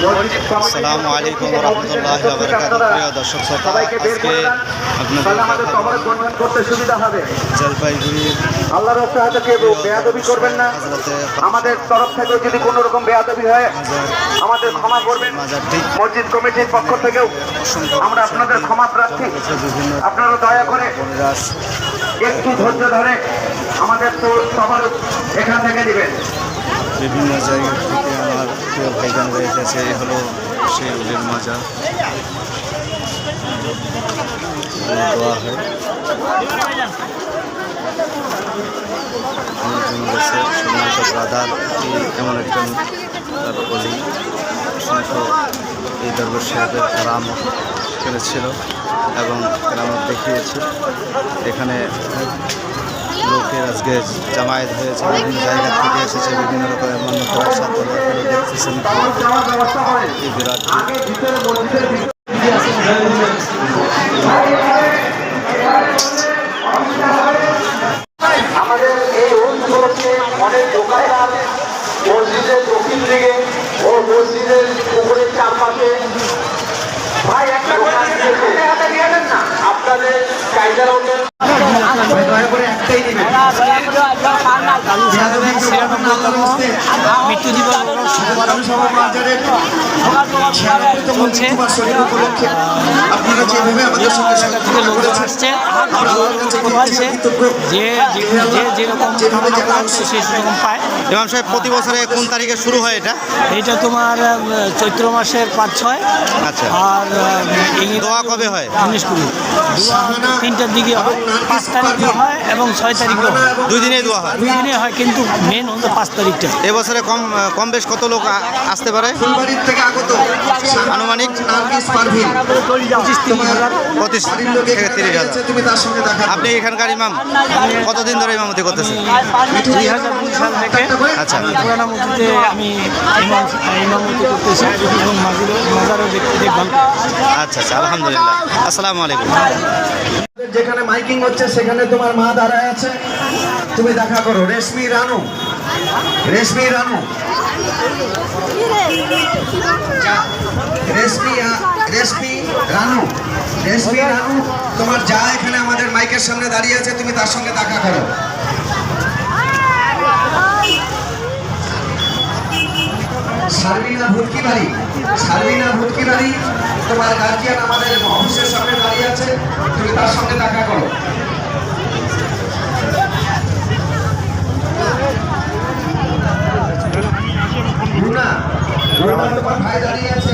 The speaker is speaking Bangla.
আসসালামু আলাইকুম রহমতুল্লাহ প্রিয় দর্শক শ্রোতা আজকে আপনাদের করতে সুবিধা হবে। জলপাইগুড়ির আল্লাহর কেউ বেয়াদবি করবেন না। আমাদের তরফ থেকে যদি কোনো রকম বেয়াদবি হয় আমাদের ক্ষমা করবেন। মাজারটি মসজিদ কমিটির পক্ষ থেকেও আমরা আপনাদের ক্ষমা প্রার্থী। আপনারা দয়া করে একটু ধৈর্য ধরে আমাদের তো সবার এখান থেকে দিবেন বিভিন্ন জায়গা থেকে আমার প্রিয় ভাইজানরা এসেছে এই হলো সেই উলের এখানে দোয়া হয়। সম্মানিত ব্রাদার এমন একজন অলি। অসংখ্য এই দরবার সাহেবের কেরামত করেছিল এবং কেরামত দেখিয়েছে। এখানে লোকের আজকে জামায়াত হয়েছে বিভিন্ন জায়গা থেকে এসেছে বিভিন্ন রকমের মান্যতার সাথে দেখতেছেন আমাদের এই অনেক দোকানদার মসজিদের দক্ষিণ দিকে ও মসজিদের পুকুরের চারপাশে ভাই একটা। আপনাদের উন্নয়ন দয়া করে একটাই দিবেন মৃত্যু দিবস চলছে। লোকজন আসছে যে যে যেরকম সে সেরকম পায় সাহেব প্রতি বছরে কোন তারিখে শুরু হয় এটা? এটা তোমার চৈত্র মাসের পাঁচ ছয়। আচ্ছা। আর দোয়া কবে হয়? উনিশ কুড়ি। তিনটার দিকে হয় পাঁচ তারিখে হয় এবং ছয় তারিখে হয়। দুই দিনেই দোয়া হয়? দুই দিনে হয় কিন্তু মেন হলো পাঁচ তারিখটা। এবছরে কম কম বেশ কত লোক আসতে পারে? ফুলবাড়ির থেকে আগত আনুমানিক? পঁচিশ থেকে তিরিশ হাজার। তুমি তার সঙ্গে দেখা আপনি এখানকার ইমাম? কতদিন ধরে ইমামতি করতেছেন? দুই হাজার দুই সাল থেকে আচ্ছা। পুরানা মসজিদে আমি ইমাম ইমামতি করতেছি। এবং মাজারও দেখভাল আচ্ছা আচ্ছা আলহামদুলিল্লাহ। আসসালামু আলাইকুম। যেখানে মাইকিং হচ্ছে সেখানে তোমার মা দাঁড়ায় আছে। তুমি দেখা করো। রেশমি রানু। রেশমি রানু রেশমি রেশমি রানু। রেশমি রানু, তোমার যা এখানে আমাদের মাইকের সামনে দাঁড়িয়ে আছে, তুমি তার সঙ্গে দেখা করো। সার্বিনা ভুটকি বাড়ি বাড়ি তোমার গার্জিয়ান আমাদের অফিসের সামনে দাঁড়িয়ে আছে, তুমি তার সঙ্গে দেখা করো। রুনা তোমার ভাই দাঁড়িয়ে আছে।